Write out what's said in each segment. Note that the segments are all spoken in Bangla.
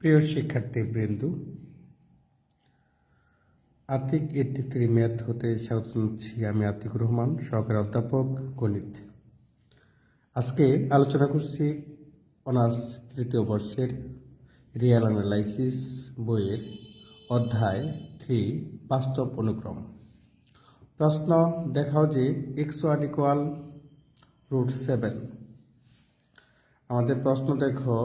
প্রিয় শিক্ষার্থী বৃন্দু, আতিক এইটটি থ্রি ম্যাথ হতে স্বাগত জানাচ্ছি আমি আতিক রহমান, সহকারী অধ্যাপক, গণিত। আজকে আলোচনা করছি অনার্স তৃতীয় বর্ষের রিয়াল অ্যানালাইসিস বইয়ের অধ্যায় থ্রি, বাস্তব অনুক্রম। প্রশ্ন দেখাও যে এক্স ওয়ান রুট সেভেন আমাদের প্রশ্ন দেখো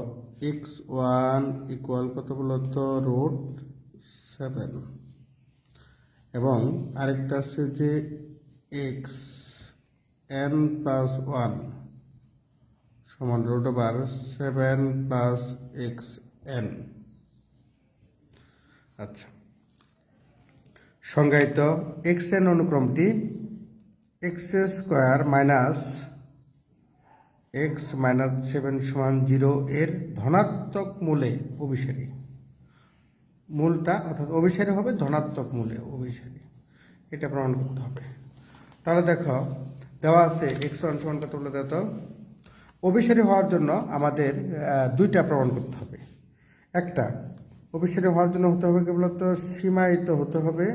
এক্স ওয়ান ইকুয়াল কত বলতো রুট সেভেন এবং আরেকটা আছে যে এক্স এন প্লাস ওয়ান সমান root over seven plus x n আচ্ছা। সংজ্ঞায়িত x N অনুক্রমটি x square minus x minus seven সমান জিরো এর ধনাত্মক মূলে অভিসারী। মূলটা অর্থাৎ অভিসারী হবে ধনাত্মক মূলে অভিসারী। এটা প্রমাণ করতে হবে। তাহলে দেখো, দেওয়া আছে এক্স ওয়ান সমান কত বলে দেওয়া অভিসারী হওয়ার জন্য আমাদের দুইটা প্রমাণ করতে হবে। একটা, অভিসারী হওয়ার জন্য হতে হবে কি বলতো সীমায়িত হতে হবে।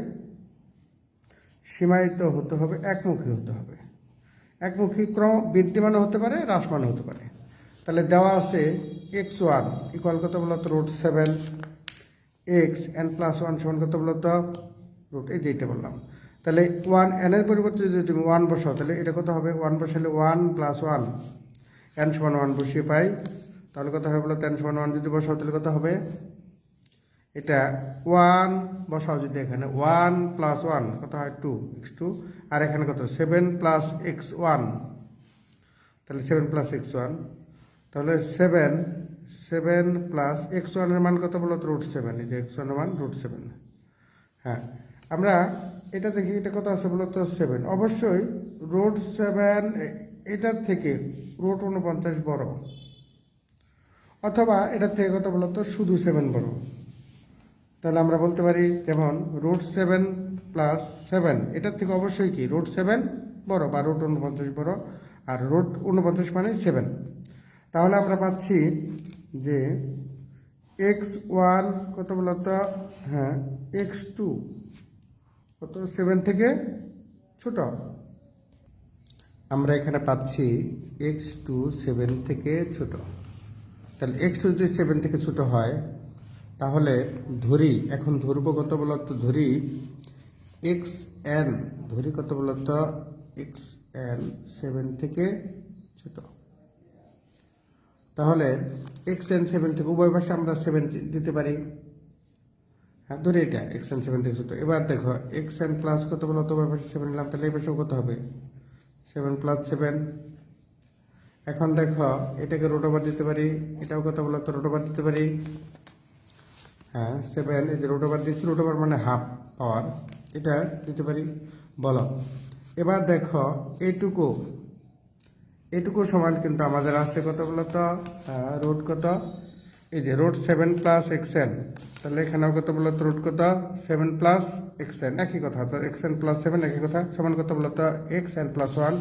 সীমায়িত হতে হবে, একমুখী হতে হবে। একমুখী ক্রম বৃদ্ধিমানও হতে পারে, হ্রাসমানও হতে পারে। তাহলে দেওয়া আছে এক্স ওয়ান ইকুয়াল কত বলত? Root seven x n plus one সমান কত বলত? রুট এই যে এইটা বললাম। তাহলে ওয়ান এনের পরিবর্তে যদি তুমি ওয়ান বসাও, তাহলে এটা কত হবে? ওয়ান বসালে ওয়ান প্লাস ওয়ান এন সমান ওয়ান বসিয়ে পাই, তাহলে কত হবে বলতো? এন সমান ওয়ান যদি বসাও, তাহলে কত হবে? এটা ওয়ান বসাও যদি এখানে ওয়ান প্লাস ওয়ান কত হয়? টু এক্স টু আর এখানে কত? সেভেন প্লাস এক্স ওয়ান তাহলে সেভেন প্লাস এক্স ওয়ান তাহলে সেভেন সেভেন প্লাস এক্স ওয়ানের মান কত বলো রুট সেভেন এই যে এক্স ওয়ানের মান রুট সেভেন হ্যাঁ আমরা এটা দেখি, এটা কত আছে বলো তো? সেভেন অবশ্যই রুট সেভেন এটার থেকে রুট উনপঞ্চাশ বড়। অথবা এটার থেকে কত বলো তো? শুধু সেভেন বড়। তাহলে আমরা বলতে পারি, যেমন রুট সেভেন প্লাস সেভেন এটার থেকে অবশ্যই কি? রুট সেভেন বড় বা রুট উনপঞ্চাশ বড়। আর রুট উনপঞ্চাশ মানে সেভেন তাহলে আমরা পাচ্ছি যে এক্স ওয়ান কত বলতো হ্যাঁ এক্স টু কত? সেভেন থেকে ছোট। আমরা এখানে পাচ্ছি এক্স টু সেভেন থেকে ছোট। তাহলে এক্স টু যদি সেভেন থেকে ছোট হয়, তাহলে ধরি, এখন ধরবো কত বলতো ধরি এক্স এন ধরি কত বলতো এক্স এন সেভেন থেকে ছোট। তাহলে এক্স এন সেভেন থেকে উভয় পাশে আমরা সেভেন দিতে পারি। হ্যাঁ ধরি এটা এক্স এন সেভেন থেকে ছোট। এবার দেখো এক্স এন প্লাস কত বলতো উভয় পাশে সেভেন নিলাম, তাহলে এই পাশেও কত হবে? সেভেন প্লাস সেভেন এখন দেখো, এটাকে রোট ওভার দিতে পারি। এটাও কত বলতো রোট ওভার দিতে পারি। হ্যাঁ সেভেন এই যে রুট ওভার দিচ্ছি রুট ওভার মানে হাফ পাওয়ার এটা দিতে পারি? বলো। এবার দেখো এইটুকু এটুকু সমান কিন্তু আমাদের আসছে কত বলতো রুট কত? এই যে রুট সেভেন প্লাস এক্সেন তাহলে এখানেও কত বলতো রুট কত? সেভেন প্লাস এক্সেন একই কথা তো এক্সেন প্লাস সেভেন একই কথা। সমান কত বলতো এক্স এন প্লাস ওয়ান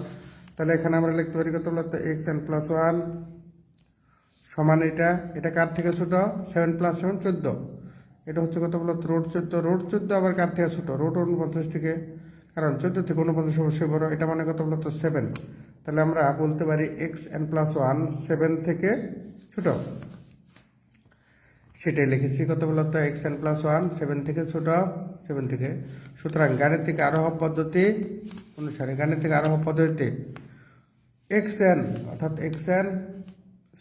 তাহলে এখানে আমরা লিখতে পারি কত বলতো এক্স এন প্লাস ওয়ান সমান এটা। এটা কার থেকে ছোট? সেভেন প্লাস সেভেন চোদ্দ। এটা হচ্ছে কত বলতো রোড চোদ্দ। রোড চোদ্দ আবার কার থেকে ছোট? রোড উনপঞ্চাশ থেকে। কারণ চোদ্দ থেকে উনপঞ্চাশ অবশ্যই বড়, এটা মানে কত বলতো সেভেন তাহলে আমরা বলতে পারি x n plus one seven থেকে ছোট। সেটাই লিখেছি কত বলতো x n plus one seven থেকে ছোট সেভেন থেকে। সুতরাং গাণিতিক আরোহ পদ্ধতি অনুসারে গাণিতিক আরোহ পদ্ধতিতে এক্স এন অর্থাৎ এক্স এন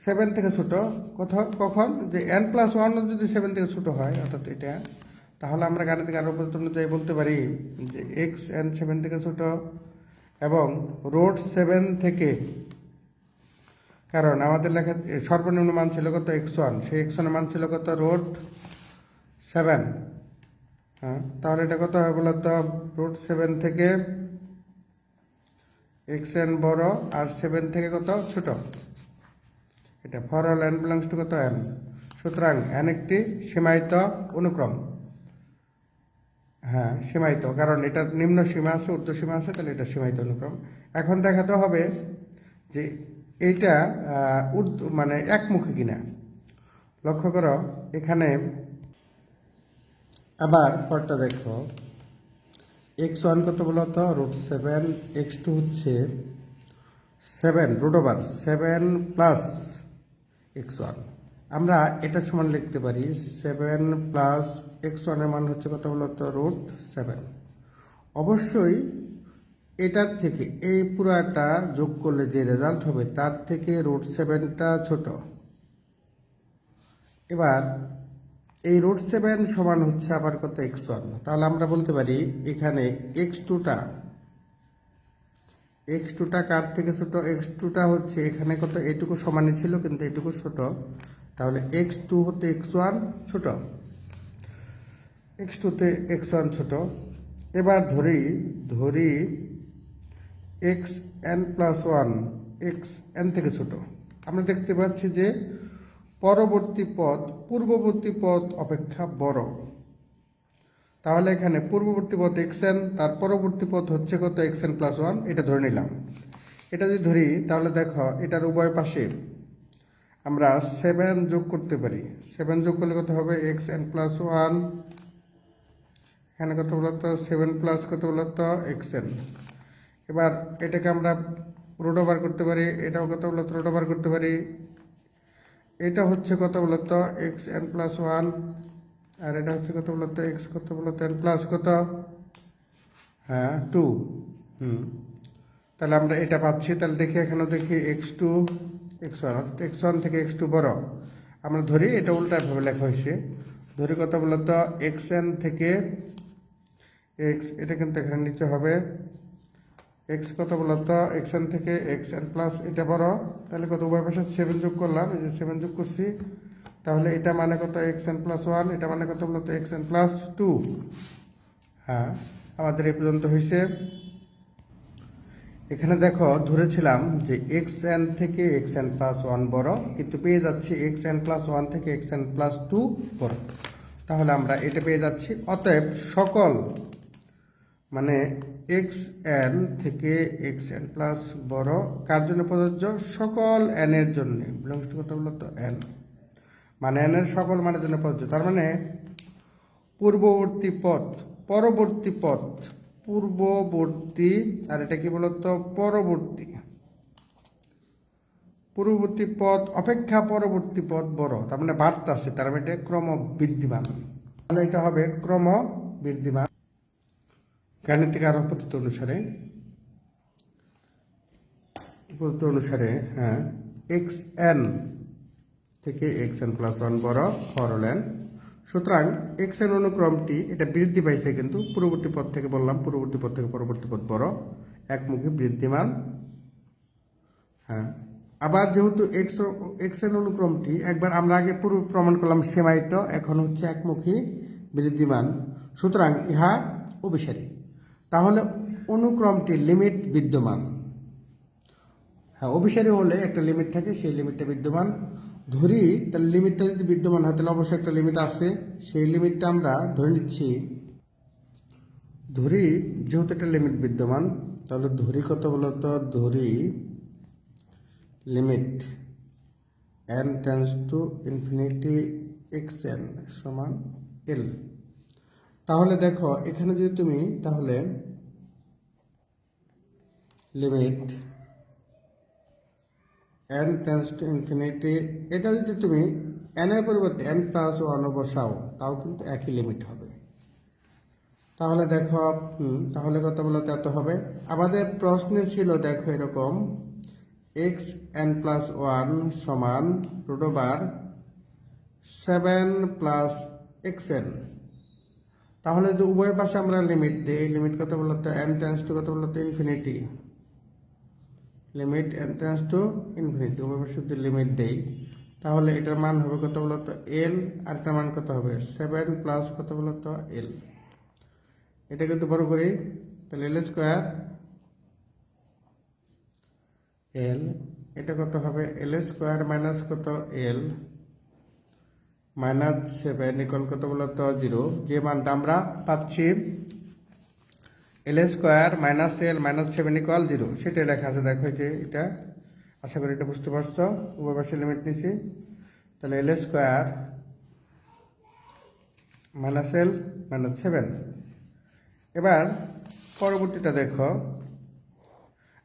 সেভেন থেকে ছোটো। কোথাও, কখন? যে এন প্লাস ওয়ান যদি সেভেন থেকে ছোটো হয়, অর্থাৎ এটা, তাহলে আমরা গাণিতিক আরও পদ্ধতি অনুযায়ী বলতে পারি যে এক্স এন সেভেন থেকে ছোট এবং রোড সেভেন থেকে, কারণ আমাদের লেখা সর্বনিম্ন মান ছিল কত? এক্স ওয়ান সেই এক্স ওয়ানের মান ছিল কত? রোড সেভেন হ্যাঁ তাহলে এটা কত হয় বলতো? রোড সেভেন থেকে এক্স এন বড় আর সেভেন থেকে কত? ছোট। এটা for all n belongs to কত এন সুতরাং এন একটি সীমায়িত অনুক্রম। হ্যাঁ সীমায়িত, কারণ এটার নিম্ন সীমা আছে, ঊর্ধ্ব সীমা আছে, তাহলে এটা সীমায়িত অনুক্রম। এখন দেখাতে হবে যে এইটা মানে একমুখী কিনা। লক্ষ্য করো, এখানে আবার পরটা দেখো। এক্স ওয়ান কত বলতো রুট সেভেন এক্স টু হচ্ছে seven root over seven plus x one আমরা এটা সমান লিখতে পারি সেভেন প্লাস এক্স ওয়ানের মান হচ্ছে কত বলতো? রুট সেভেন অবশ্যই এটার থেকে এই পুরাটা যোগ করলে যে রেজাল্ট হবে তার থেকে রুট সেভেনটা ছোট। এবার এই রুট সেভেন সমান হচ্ছে আবার কত? এক্স ওয়ান তাহলে আমরা বলতে পারি এখানে এক্স টুটা এক্স টুটা কার থেকে ছোট? এক্স টুটা হচ্ছে এখানে কত? এটুকু সমানই ছিল, কিন্তু এটুকু ছোট। তাহলে এক্স টু হতে এক্স ওয়ান ছোট। এক্স টুতে এক্স ওয়ান ছোট। এবার ধরি ধরি x n plus one x n থেকে ছোট। আমরা দেখতে পাচ্ছি যে পরবর্তী পদ পূর্ববর্তী পদ অপেক্ষা বড়। তাহলে এখানে পূর্ববর্তী পথ এক্স এন তার পরবর্তী পথ হচ্ছে কত এক্স এন প্লাস ওয়ান এটা ধরে নিলাম। এটা যদি ধরি, তাহলে দেখো, এটার উভয় পাশে আমরা সেভেন যোগ করতে পারি। সেভেন যোগ করলে কত হবে? এক্স এন প্লাস ওয়ান এখানে কত বলতো? সেভেন প্লাস কত বলতো? এক্স এন এবার এটাকে আমরা রোড ওভার করতে পারি। এটাও কত বলতো? রোড ওভার করতে পারি। এটা হচ্ছে কত বলতো? এক্স এন প্লাস ওয়ান আর এটা হচ্ছে কত বলতো এক্স কত বলতো এন প্লাস কত? হ্যাঁ টু হুম। তাহলে আমরা এটা পাচ্ছি, তাহলে দেখি এখানে দেখি এক্স টু এক্স ওয়ান অর্থাৎ এক্স ওয়ান থেকে এক্স টু বড়। আমরা ধরি, এটা উল্টাভাবে লেখা হয়েছে। ধরি কত বলতো এক্স এন থেকে এক্স এটা কিন্তু এখানে নিচে হবে। এক্স কত বলতো এক্স এন থেকে এক্স এন প্লাস এটা বড়। তাহলে কত? উভয় পাশে সেভেন যোগ করলাম, এই যে সেভেন যোগ করছি। তাহলে এটা মানে কত? এক্স এন প্লাস ওয়ান এটা মানে কত বলতো? এক্স এন প্লাস টু হ্যাঁ আমাদের এই পর্যন্ত হয়েছে এখানে দেখো, ধরেছিলাম যে এক্স এন থেকে এক্স এন প্লাস ওয়ান বড়, কিন্তু পেয়ে যাচ্ছি এক্স এন প্লাস ওয়ান থেকে এক্স এন প্লাস টু বড়। তাহলে আমরা এটা পেয়ে যাচ্ছি। অতএব সকল মানে এক্স এন থেকে এক্স এন প্লাস বড়, কার জন্য প্রযোজ্য? সকল এন এর জন্য। কত বলতো? এন মানে এন এর সকল মানের জন্য প্রযোজ্য। তার মানে পূর্ববর্তী পথ পরবর্তী পথ পূর্ববর্তী আর এটা কি বলতো? পরবর্তী। পূর্ববর্তী পথ অপেক্ষা পরবর্তী পথ বড়। তার মানে বার্তা আছে তার মানে এটা ক্রম বৃদ্ধিমান তাহলে এটা হবে ক্রম বৃদ্ধিমান গাণিতিক আরোপ পদ্ধতি অনুসারে পদ্ধতি অনুসারে হ্যাঁ এক্স এন থেকে এক্স এন প্লাস ওয়ান বড় হরলেন সুতরাং এক্স এন অনুক্রমটি, এটা বৃদ্ধি পাইছে কিন্তু পূর্ববর্তী পদ থেকে বললাম, পূর্ববর্তী পদ থেকে পরবর্তী পদ বড়, একমুখী বৃদ্ধিমান। হ্যাঁ আবার যেহেতু এক্স এক্স এন অনুক্রমটি, একবার আমরা আগে পূর্ব প্রমাণ করলাম সীমায়িত এখন হচ্ছে একমুখী বৃদ্ধিমান। সুতরাং ইহা অভিসারী। তাহলে অনুক্রমটির লিমিট বিদ্যমান। হ্যাঁ অভিসারী হলে একটা লিমিট থাকে, সেই লিমিটটা বিদ্যমান। ধরি তাহলে লিমিটটা যদি বিদ্যমান হয়, তাহলে অবশ্যই একটা লিমিট আছে। সেই লিমিটটা আমরা ধরে নিচ্ছি। ধরি, যেহেতু একটা লিমিট বিদ্যমান, তাহলে ধরি কত বলতো? ধরি limit n tends to infinity x n সমান এল তাহলে দেখো, এখানে যদি তুমি, তাহলে limit n tends to infinity এটা যদি তুমি এন এর পরিবর্তে এন প্লাস ওয়ান বসাও, তাও কিন্তু একই লিমিট হবে। তাহলে দেখো তাহলে কত বলতে এত হবে? আমাদের প্রশ্নে ছিল, দেখো এরকম এক্স এন প্লাস ওয়ান সমান over seven plus x n তাহলে যদি উভয় পাশে আমরা লিমিট দিই লিমিট কত বলতো এন টেন্স টু কত বলতো infinity limit n tends to infinity উভয় যদি লিমিট দেই, তাহলে এটার মান হবে কত বলতো? এল আর এটার মান কত হবে? সেভেন প্লাস কত বলতো? এল এটা কিন্তু বড় করি। তাহলে এল স্কোয়ার এল এটা কত হবে? এল স্কোয়ার মাইনাস কত এল মাইনাস সেভেন ইকল কত বলতো? জিরো যে মানটা আমরা পাচ্ছি L square minus L minus seven equal zero. সেটাই লেখা আছে, দেখো যে এটা। আশা করি এটা বুঝতে পারছ। উভয় পাশে লিমিট নিছি। তাহলে L square minus L minus seven. এবার পরবর্তীটা দেখো।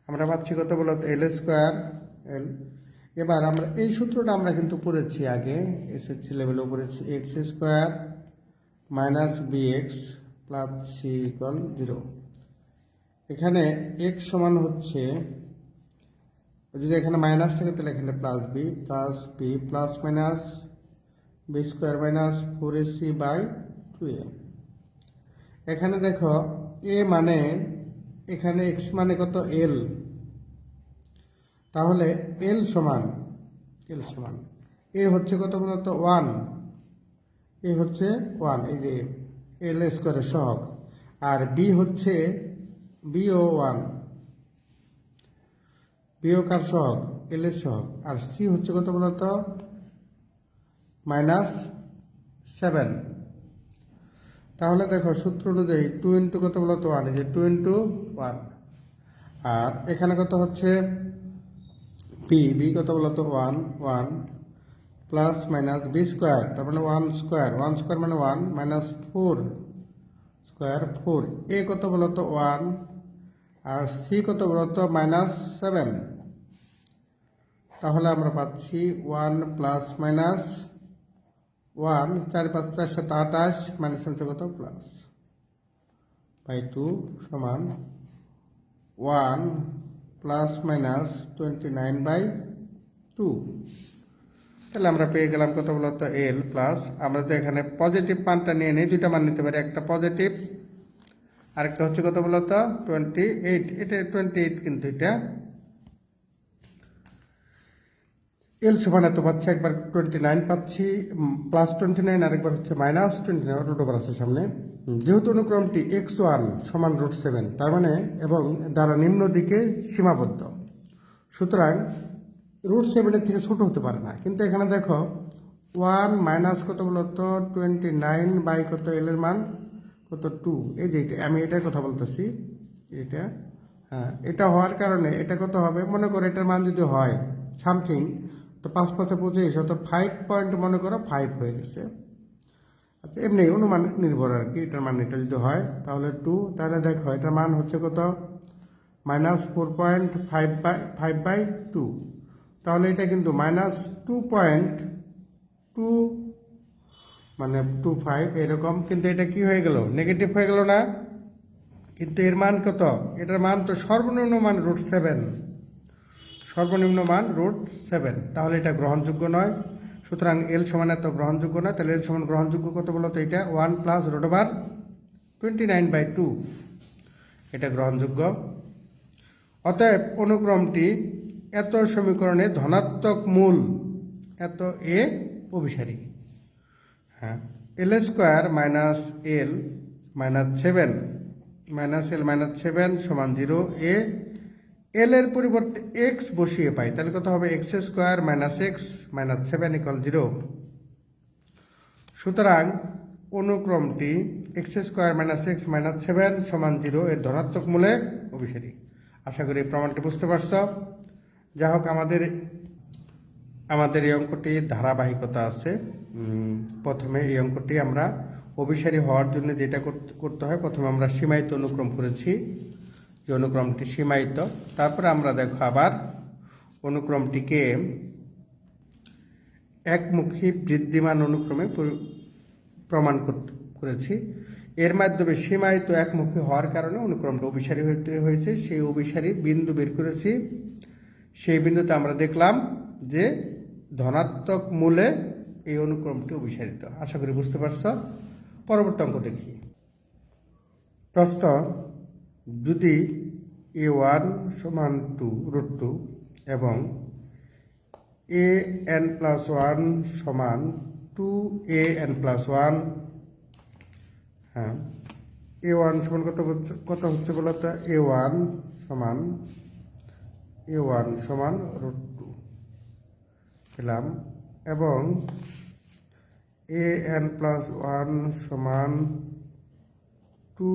আমরা পাচ্ছি কত বলতো এল স্কোয়ার, এল। এবার আমরা, এই সূত্রটা আমরা কিন্তু পড়েছি আগে। এসএসসি লেভেলেও পড়েছি। X square minus B X plus C equal zero এখানে এক্স সমান হচ্ছে, যদি এখানে মাইনাস থাকে তাহলে এখানে plus B plus B plus minus B square minus four A C by two A এখানে দেখো এ মানে এখানে এক্স মানে কত এল তাহলে এল সমান এল সমান। এ হচ্ছে কত বলতো? ওয়ান এ হচ্ছে ওয়ান এই যে এল স্কোয়ারের সহগ। আর বি হচ্ছে বি ও ওয়ান। বিও কার সহগ? এল এর সহগ। আর সি হচ্ছে কত বলতো? Minus seven. তাহলে দেখো সূত্র অনুযায়ী টু ইন্টু কত বলতো? ওয়ান যে টু ইন্টু ওয়ান। আর এখানে কত হচ্ছে? বি বি কত বলতো? One one plus minus B square. তার মানে ওয়ান স্কোয়ার। ওয়ান স্কোয়ার মানে one, minus four. Square four A কত বলতো ওয়ান আর সি কত বলতো মাইনাস সেভেন তাহলে আমরা পাচ্ছি ওয়ান প্লাস মাইনাস ওয়ান চার পাঁচ চার সাত আঠাশ মাইনাস হচ্ছে কত? প্লাস বাই টু সমান one plus minus twenty nine by two তাহলে আমরা পেয়ে গেলাম কত বলতো এল প্লাস আমরা তো এখানে পজিটিভ মানটা নিয়ে নিই, দুইটা মান নিতে পারি, একটা পজিটিভ আরেকটা হচ্ছে কত বলতো টোয়েন্টি এইট এটা টোয়েন্টি এইট কিন্তু এটা। এল সমান এত পাচ্ছি, একবার টোয়েন্টি নাইন পাচ্ছি প্লাস টোয়েন্টি নাইন আরেকবার হচ্ছে minus twenty nine root over আছে সামনে। যেহেতু অনুক্রমটি এক্স ওয়ান সমান রুট সেভেন তার মানে এবং দ্বারা নিম্ন দিকে সীমাবদ্ধ। সুতরাং রুট সেভেনের থেকে ছোট হতে পারে না। কিন্তু এখানে দেখো ওয়ান মাইনাস কত বলতো টোয়েন্টি নাইন বাই কত এল এর মান? কত টু এই যে আমি এটার কথা বলতেছি। এটা হ্যাঁ এটা হওয়ার কারণে এটা কত হবে? মনে করো এটার মান যদি হয় সামথিং তো পাঁচ পাঁচে পঁচিশ তো ফাইভ পয়েন্ট মনে করো ফাইভ হয়ে গেছে। আচ্ছা এমনি অনুমান নির্ভর আর কি, এটার মান এটা যদি হয়, তাহলে টু তাহলে দেখো, এটার মান হচ্ছে কত? Minus four point five by five by two তাহলে এটা কিন্তু মাইনাস টু পয়েন্ট টু মানে টু ফাইভ এরকম, কিন্তু এটা কি হয়ে গেল? নেগেটিভ হয়ে গেল না? কিন্তু এর মান কত? এটার মান তো সর্বনিম্ন মান রুট সেভেন সর্বনিম্ন মান রুট সেভেন তাহলে এটা গ্রহণযোগ্য নয়। সুতরাং এল সমান এত গ্রহণযোগ্য নয়। তাহলে এল সমান গ্রহণযোগ্য কত বলতো এটা? One plus root over twenty nine by two এটা গ্রহণযোগ্য। অতএব অনুক্রমটি এত সমীকরণে ধনাত্মক মূল, এত এ অভিসারী। হ্যাঁ L square minus L minus seven, minus L minus seven সমান জিরো এ। এল এর পরিবর্তে এক্স বসিয়ে পাই, তাহলে কত হবে? X square minus X minus seven equal zero সুতরাং অনুক্রমটি X square minus X minus seven সমান জিরো এর ধনাত্মক মূলে অভিসারী। আশা করি প্রমাণটি বুঝতে পারছ। যা হোক আমাদের আমাদের এই অঙ্কটি ধারাবাহিকতা আছে। প্রথমে এই অঙ্কটি আমরা অভিসারী হওয়ার জন্য যেটা করতে- হয়, প্রথমে আমরা সীমায়িত অনুক্রম করেছি। যে অনুক্রমটি সীমায়িত, তারপরে আমরা দেখো আবার অনুক্রমটিকে একমুখী বৃদ্ধিমান অনুক্রমে প্রমাণ করেছি। এর মাধ্যমে সীমায়িত একমুখী হওয়ার কারণে অনুক্রমটা অভিসারী হতে হয়েছে। সেই অভিসারী বিন্দু বের করেছি। সেই বিন্দুতে আমরা দেখলাম যে ধনাত্মক মূলে এই অনুক্রমটি অভিসারিত। আশা করি বুঝতে পারছ? পরবর্তী অঙ্ক দেখি। প্রশ্ন, যদি এ ওয়ান সমান টু রুট টু এবং এ এন প্লাস ওয়ান সমান two A N plus one হ্যাঁ এ ওয়ান সমান কত কত হচ্ছে বলতো? এ ওয়ান সমান এ ওয়ান সমান রুট টু পেলাম এবং এ এন প্লাস ওয়ান সমান টু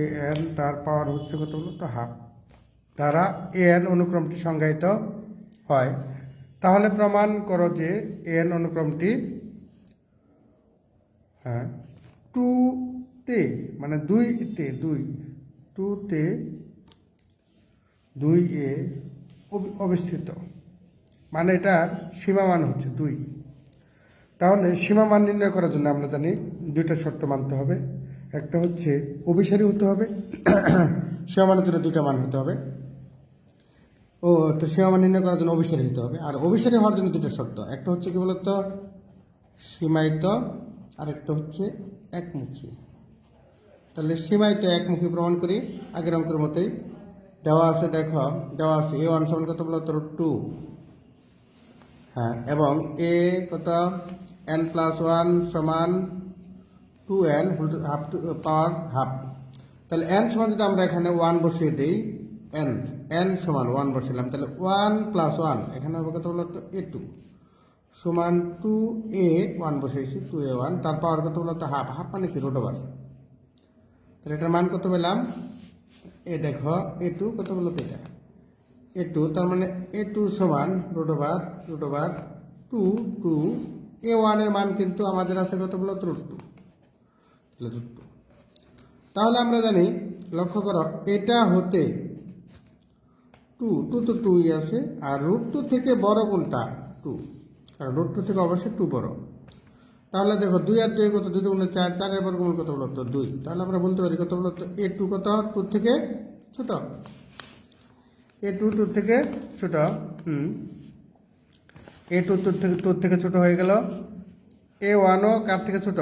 এ এন তার পাওয়ার হচ্ছে কত বলতো হাফ দ্বারা এ এন অনুক্রমটি সংজ্ঞায়িত হয়। তাহলে প্রমাণ করো যে এন অনুক্রমটি হ্যাঁ টু তে মানে দুই তে দুই টু তে দুই এ অবস্থিত মানে এটার সীমামান হচ্ছে দুই। তাহলে সীমামান নির্ণয় করার জন্য আমরা জানি দুইটা শর্ত মানতে হবে। একটা হচ্ছে অভিসারী হতে হবে, সীমামানের জন্য দুইটা মান হতে হবে। ও, তো সীমামান নির্ণয় করার জন্য অভিসারী হতে হবে। আর অভিসারী হওয়ার জন্য দুটো শর্ত। একটা হচ্ছে কি বলতো? সীমায়িত আর একটা হচ্ছে একমুখী। তাহলে সীমায়িত একমুখী প্রমাণ করি আগের অঙ্কের মতোই। দেওয়া আছে, দেখো, দেওয়া আছে। এ ওয়ান সমান কত বলতো টু। হ্যাঁ এবং এ কত? এন প্লাস ওয়ান সমান two N half two, power half. তাহলে এন সমান যদি আমরা এখানে ওয়ান বসিয়ে দিই, এন এন সমান ওয়ান বসালাম তাহলে ওয়ান প্লাস ওয়ান, এখানে হবে কত বলতো এ টু। সমান টু এ ওয়ান বসিয়েছি, টু এ ওয়ান, তার পাওয়ার কত বলতো হাফ হাফ মানে কি? Root over. তাহলে এটার মান কত পেলাম? এ দেখো, এ টু কত বলতো এটা এ টু, তার মানে এ টু সমান root over root over two two. A ওয়ানের মান কিন্তু আমাদের আছে কত বলো রুট টু। Root two. তাহলে আমরা জানি, লক্ষ্য করো, এটা হতে টু টু তো টুই আছে, আর রুট টু থেকে বড় কোনটা? টু। কারণ রুট টু থেকে অবশ্যই টু বড়। তাহলে দেখো দুই আর দুই কত? দুই দুগুণে চার চারের বর্গমূল কত বলো তো দুই। তাহলে আমরা বলতে পারি কত বলো তো এ টু কত? টু থেকে ছোট। এ টু টু থেকে ছোট। হুম। এ টু টু থেকে টু থেকে ছোট হয়ে গেল। এ ওয়ানও কার থেকে ছোট?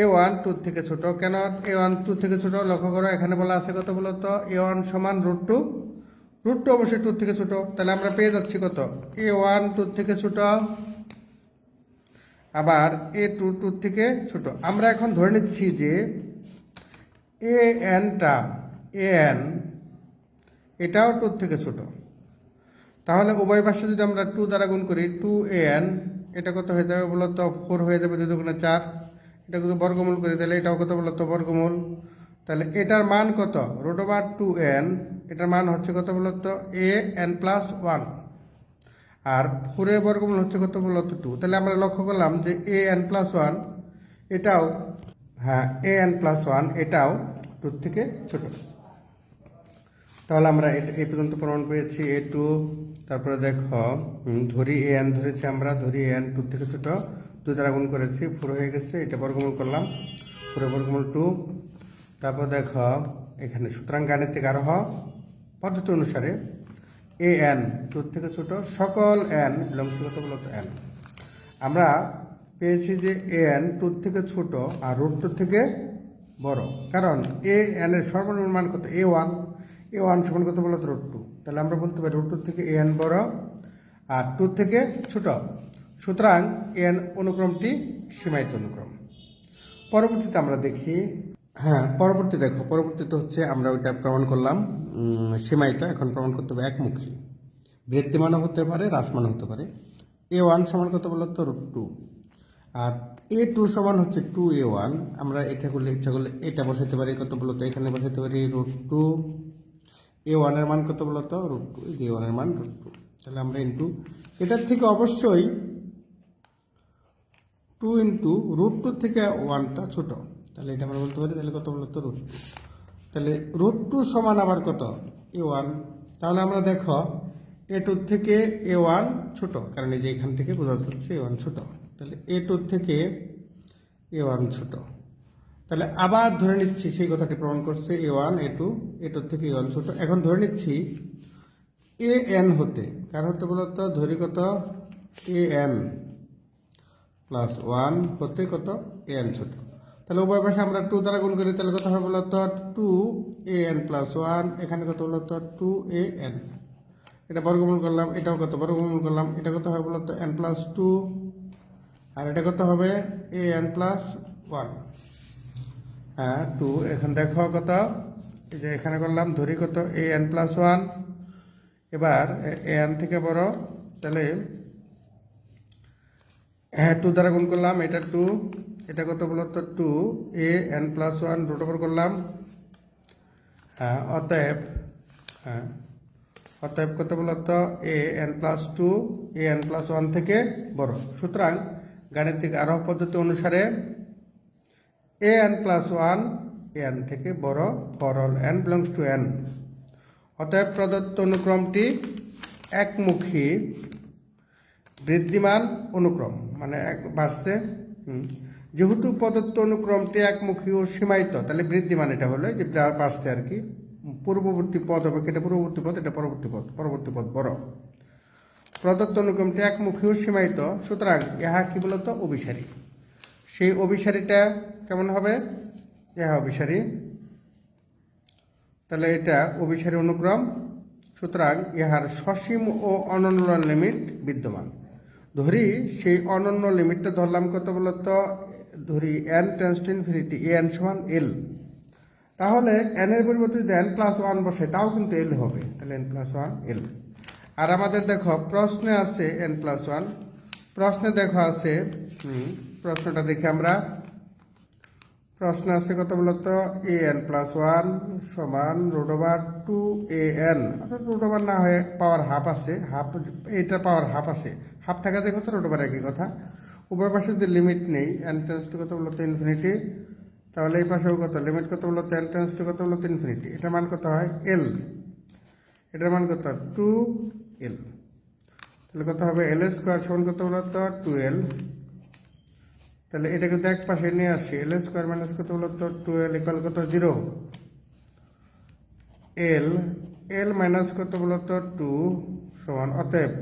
এ ওয়ান টু থেকে ছোট। কেন? এ ওয়ান টু থেকে ছোট? লক্ষ্য করো, এখানে বলা আছে কত বলো তো? এ ওয়ান সমান রুট টু। রুট টু অবশ্যই টু থেকে ছোট। তাহলে আমরা পেয়ে যাচ্ছি কত? এ ওয়ান টু থেকে ছোট। আবার এ টু টু থেকে ছোট। আমরা এখন ধরে নিচ্ছি যে এ এনটা এ এন এটাও টু থেকে ছোট। তাহলে উভয় পাশে যদি আমরা টু দ্বারা গুণ করি টু এ এন এটা কত হয়ে যাবে বলতো? ফোর হয়ে যাবে দুই দুগুণে চার। এটা কত বর্গমূল করি, তাহলে এটাও কত বলতো? বর্গমূল। তাহলে এটার মান কত? রোড ওভার টু এন এটার মান হচ্ছে কত বলতো? এ এন প্লাস ওয়ান আর ফোরের বর্গমূল হচ্ছে কত? বলতো টু তাহলে আমরা লক্ষ্য করলাম যে এ এন প্লাস ওয়ান এটাও হ্যাঁ এ এন প্লাস ওয়ান এটাও টুর থেকে ছোট। তাহলে আমরা এই পর্যন্ত প্রমাণ পেয়েছি এ টু তারপরে দেখো ধরি এ এন ধরেছি আমরা, ধরি এ এন টু থেকে ছোট, দুই দ্বারা গুণ করেছি ফোর হয়ে গেছে, এটা বর্গমূল করলাম ফোরের বর্গমূল টু তারপর দেখো, এখানে সুতরাং গাণিতিক আরোহ পদ্ধতি অনুসারে এ এন টু থেকে ছোট, সকল এন বিলংস টু কত বলতো এন আমরা পেয়েছি যে এ এন টু থেকে ছোট আর রুট টু থেকে বড়। কারণ এ এর সর্বনিম্ন মান কত? এ ওয়ান এ ওয়ান সমান কত বলতো রুট টু তাহলে আমরা বলতে পারি রুট টু থেকে এ এন বড় আর টু থেকে ছোট। সুতরাং এন অনুক্রমটি সীমায়িত অনুক্রম। পরবর্তীতে আমরা দেখি হ্যাঁ পরবর্তী দেখো, পরবর্তীতে হচ্ছে আমরা ওইটা প্রমাণ করলাম সীমায়িত এখন প্রমাণ করতে হবে একমুখী। বৃত্তিমানও হতে পারে হ্রাসমান হতে পারে। এ ওয়ান সমান কত বলো তো? টু আর এ টু সমান হচ্ছে টু এ ওয়ান আমরা এটা করলে ইচ্ছা করলে এটা বসাতে পারি, কত বলো তো? এখানে বসাতে পারি রুট টু এ ওয়ানের মান কত বলো তো? রুট টু এ ওয়ানের মান রুট টু তাহলে আমরা ইন্টু এটার থেকে অবশ্যই টু ইন্টু রুট টু থেকে ওয়ানটা ছোট। তাহলে এটা আমরা বলতে পারি, তাহলে কত বলতো রুট? টু তাহলে রুট টু সমান আবার কত? A one. তাহলে আমরা দেখো, এ টু থেকে এ ওয়ান ছোট, কারণ এই যে এখান থেকে বোঝা যাচ্ছে এ ওয়ান ছোট। তাহলে এ টু থেকে এ ওয়ান ছোট। তাহলে আবার ধরে নিচ্ছি, সেই কথাটি প্রমাণ করছে, A one, A two A two থেকে এ ওয়ান ছোট। এখন ধরে নিচ্ছি, এ এন হতে, কার হতে বলতো ধরি কত? এ এন প্লাস ওয়ান হতে কত? এ এন ছোট। তাহলে উভয় পাশে আমরা টু দ্বারা গুণ করি, তাহলে কত হবে বলতো two A N plus one এখানে কত বলতো টু এ এন এটা বর্গমূল করলাম, এটাও কত? বর্গমূল করলাম, এটা কত হবে বলতো এন প্লাস টু আর এটা কত হবে? এ এন প্লাস ওয়ান হ্যাঁ টু এখন দেখো কত? এই যে এখানে করলাম, ধরি কত? এ এন প্লাস ওয়ান এবার এ এন থেকে বড়, তাহলে হ্যাঁ টু দ্বারা গুণ করলাম, এটা টু এটা কত বলতো two A N plus one root over করলাম। হ্যাঁ অতএব হ্যাঁ অতএব কত বলতো A N plus two A N plus one থেকে বড়। সুতরাং, গাণিতিক আরোহ পদ্ধতি অনুসারে A N plus one N থেকে বড় for N belongs to N অতএব প্রদত্ত অনুক্রমটি একমুখী বৃদ্ধিমান অনুক্রম মানে এক বাড়ছে। যেহেতু প্রদত্ত অনুক্রমটি একমুখী ও সীমায়িত, তাহলে বৃদ্ধিমান এটা হলো যে বাড়ছে আর কি, পূর্ববর্তী পদ হবে এটা পূর্ববর্তী পদ, এটা পরবর্তী পদ পরবর্তী পদ বড়। প্রদত্ত অনুক্রমটি একমুখী ও সীমায়িত, সুতরাং ইহা কি বলতো? অভিসারী। সেই অভিসারীটা কেমন হবে? ইহা অভিসারী। তাহলে এটা অভিসারী অনুক্রম, সুতরাং ইহার সসীম ও অনন্য লিমিট বিদ্যমান। ধরি সেই অনন্য লিমিটটা ধরলাম কত বলতো? ধরি N tends to infinity A N সমান এল তাহলে এন এর পরিবর্তে যদি এন প্লাস ওয়ান বসে, তাও কিন্তু এল হবে। তাহলে এন প্লাস ওয়ান এল আর আমাদের দেখো, প্রশ্নে আছে এন প্লাস ওয়ান প্রশ্নে দেখো আছে প্রশ্নটা দেখি আমরা। প্রশ্ন আছে কত বলতো? এ এন প্লাস ওয়ান সমান root over two A N অর্থাৎ রুট ওভার না হয়ে পাওয়ার হাফ আছে। হাফ এইটা পাওয়ার হাফ আছে। হাফ থাকা দেখো তো রুট ওভার একই কথা। উভয় পাশে যদি লিমিট নেই এন টেন্স টু কত বলতো ইনফিনিটি তাহলে এই পাশেও কত? লিমিট কত বলতো এন টেন্স টু কত বলতো ইনফিনিটি এটার মান কত হয়? এল এটার মান কত? টু এল তাহলে কত হবে? এল স্কোয়ার সমান কত বলতো টু এল তাহলে এটা কিন্তু এক পাশে নিয়ে আসি এল স্কোয়ার মাইনাস কত বলতো টুয়েলভ ইকুয়াল কত? জিরো এল এল মাইনাস কত বলতো টু সমান। অতএব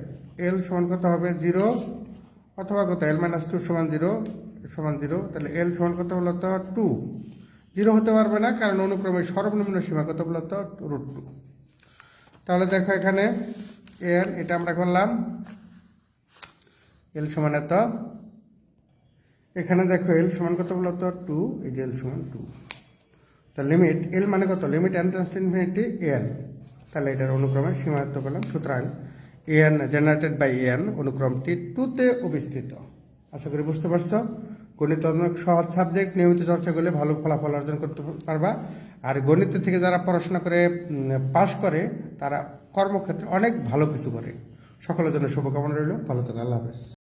এল সমান কত হবে? জিরো অথবা কত? এল মাইনাস টু সমান জিরো সমান জিরো তাহলে এল সমান কত বলতো টু জিরো হতে পারবে না, কারণ অনুক্রমে সর্বনিম্ন সীমা কত বলতো রুট টু তাহলে দেখো এখানে এল এটা আমরা করলাম। এল সমান এত। এখানে দেখো এল সমান কত বলতো টু এই যে এল সমান টু তা লিমিট এল মানে কত? Limit N tends infinity N তাহলে এটার অনুক্রমে সীমায়ত্ত করলাম, সুতরাং এন জেনারেটেড বাই এন অনুক্রমটি টুতে অবস্থিত। আশা করি বুঝতে পারছ? গণিত অনেক সহজ সাবজেক্ট নিয়মিত চর্চা করলে ভালো ফলাফল অর্জন করতে পারবা। আর গণিত থেকে যারা পড়াশোনা করে পাশ করে, তারা কর্মক্ষেত্রে অনেক ভালো কিছু করে। সকলের জন্য শুভকামনা রইল। ভালো থাকা, আল্লাহ হাফেজ।